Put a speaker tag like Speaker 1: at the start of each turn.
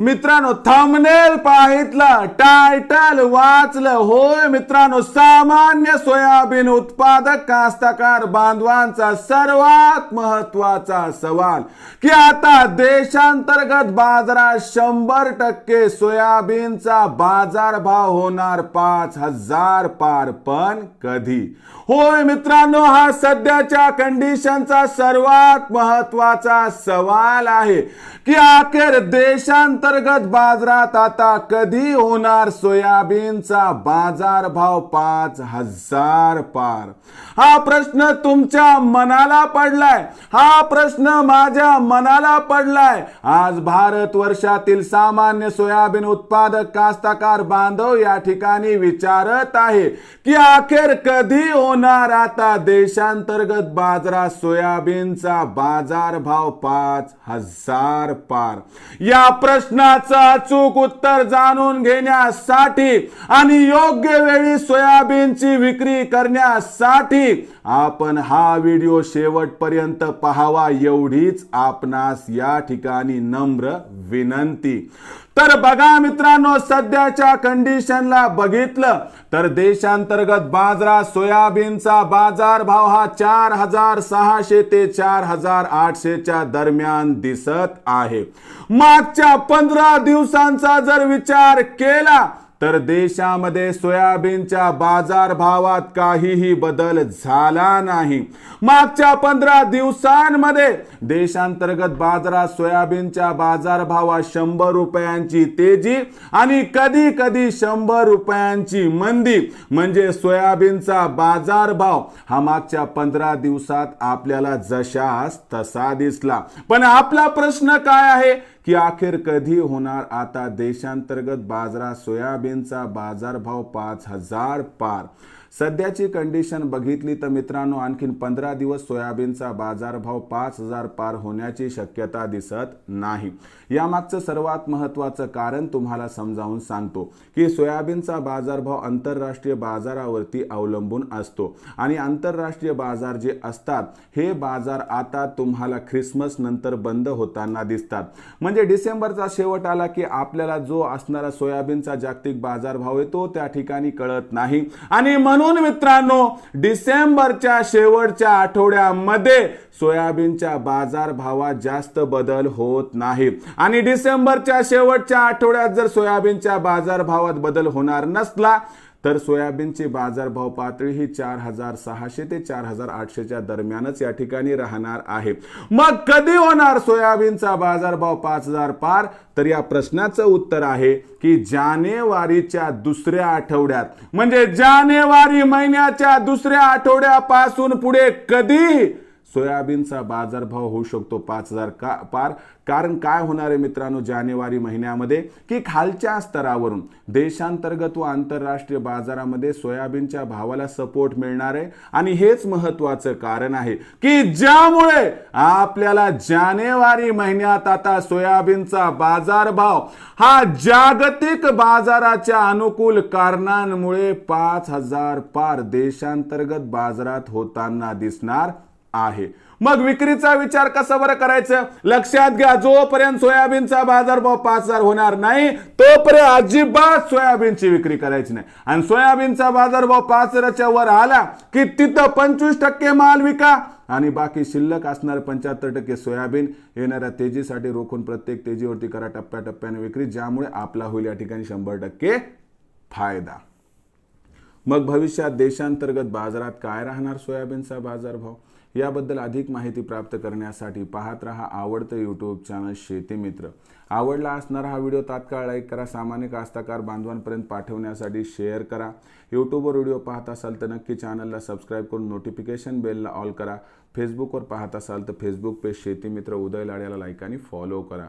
Speaker 1: मित्रांनो thumbnail पाहितलं title वाचलं. होय मित्रांनो सामान्य सोयाबीन उत्पादक कास्तकार बांधवांचा सर्वात महत्त्वाचा सवाल. की आता देशांतर्गत बाजारात शंभर टक्के सोयाबीनचा बाजारभाव होणार पाच हजार पार पण कधी? होय मित्रांनो हा सध्याच्या कंडिशनचा सर्वात महत्त्वाचा सवाल आहे. की अखेर अंतर्गत बाजारात आता कधी होणार सोयाबीनचा बाजार भाव पाच हजार पार? हा प्रश्न तुमच्या मनाला पडलाय. हा प्रश्न माझ्या मनाला पडलाय. आज भारत वर्षातील सामान्य सोयाबीन उत्पादक कास्तकार बांधव या ठिकाणी विचारत आहे की अखेर कधी होणार आता देशांतर्गत बाजारात सोयाबीनचा बाजार भाव पाच हजार पार? या प्रश्न प्रश्नाचं अचूक उत्तर जाणून घेण्यासाठी आणि योग्य वेळी सोयाबीनची विक्री करण्यासाठी आपण हा व्हिडिओ शेवटपर्यंत पाहावा एवढीच आपणास या ठिकाणी नम्र विनंती. तर बघा मित्रांनो सध्याच्या कंडिशनला बघितलं तर देशांतर्गत बाजारात सोयाबीनचा बाजार भाव हा चार हजार सहाशे ते चार हजार आठशेच्या दरम्यान दिसत आहे. मागच्या पंधरा दिवसांचा जर विचार केला तर देशामध्ये सोयाबीनच्या बाजार भावात काहीही बदल झाला नाही. मागच्या पंधरा दिवसांमध्ये देशांतर्गत बाजारात सोयाबीनच्या बाजार भावात शंभर रुपयांची तेजी आणि कधी कधी शंभर रुपयांची मंदी. म्हणजे सोयाबीनचा बाजार भाव हा मागच्या पंधरा दिवसात आपल्याला जशास तसा दिसला. पण आपला प्रश्न काय आहे? की अखेर कधी होणार आता देशांतर्गत बाजारात सोयाबीनचा बाजारभाव पाच हजार पार? सध्याची कंडिशन बघितली तर मित्रांनो आणखीन पंधरा दिवस सोयाबीनचा बाजारभाव पाच हजार पार होण्याची शक्यता दिसत नाही. यामागचं सर्वात महत्त्वाचं कारण तुम्हाला समजावून सांगतो की सोयाबीनचा बाजारभाव आंतरराष्ट्रीय बाजारावरती अवलंबून असतो. आणि आंतरराष्ट्रीय बाजार जे असतात हे बाजार आता तुम्हाला ख्रिसमस नंतर बंद होताना दिसतात. म्हणजे डिसेंबरचा शेवट आला की आपल्याला जो असणारा सोयाबीनचा जागतिक बाजारभाव आहे तो त्या ठिकाणी कळत नाही. आणि म्हणून मित्रांनो डिसेंबरच्या शेवटच्या आठवड्यामध्ये सोयाबीनच्या बाजारभावात जास्त बदल होत नाही. आणि डिसेंबरच्या शेवटच्या आठवड्यात जर सोयाबीनच्या बाजारभावात बदल होणार नसला तर सोयाबीनची बाजारभाव पातळी ही चार हजार सहाशे ते चार हजार आठशेच्या दरम्यानच या ठिकाणी राहणार आहे. मग कधी होणार सोयाबीनचा बाजारभाव पाच हजार पार? तर या प्रश्नाचं उत्तर आहे की जानेवारीच्या दुसऱ्या आठवड्यात. म्हणजे जानेवारी महिन्याच्या दुसऱ्या आठवड्यापासून पुढे कधी सोयाबीनचा बाजारभाव होऊ शकतो पाच हजार का पार. कारण काय होणार आहे मित्रांनो जानेवारी महिन्यामध्ये? की खालच्या स्तरावरून देशांतर्गत व आंतरराष्ट्रीय बाजारामध्ये सोयाबीनच्या भावाला सपोर्ट मिळणार आहे. आणि हेच महत्वाचं कारण आहे की ज्यामुळे आपल्याला जानेवारी महिन्यात आता सोयाबीनचा बाजारभाव हा जागतिक बाजाराच्या अनुकूल कारणांमुळे पाच हजार पार देशांतर्गत बाजारात होताना दिसणार आहे. मग विक्रीचा विचार कसा बरं करायचं? लक्षात घ्या जोपर्यंत सोयाबीनचा बाजारभाव पाच हजार होणार नाही तोपर्यंत अजिबात सोयाबीनची विक्री करायची नाही. आणि सोयाबीनचा बाजारभाव पाच हजाराच्या वर आला की तिथं पंचवीस टक्के माल विका. आणि बाकी शिल्लक असणार पंच्याहत्तर टक्के सोयाबीन. येणाऱ्या तेजीसाठी रोखून प्रत्येक तेजीवरती करा टप्प्याटप्प्याने विक्री ज्यामुळे आपला होईल या ठिकाणी शंभर टक्के फायदा. मग भविष्यात देशांतर्गत बाजारात काय राहणार सोयाबीनचा बाजारभाव? याबद्दल अधिक माहिती प्राप्त करण्यासाठी पाहत रहा आवडतं यूट्यूब चॅनल शेती मित्र. आवडला असणारा हा व्हिडिओ तात्काळ लाईक करा सामान्य कास्ताकार बांधवांपर्यंत पाठवण्यासाठी शेअर करा. यूट्यूबवर व्हिडिओ पाहत असाल तर नक्की चॅनलला सबस्क्राईब करून नोटिफिकेशन बेलला ऑल करा. फेसबुकवर पाहत असाल तर फेसबुक पेज शेती मित्र उदय लाड्याला लाईक आणि फॉलो करा.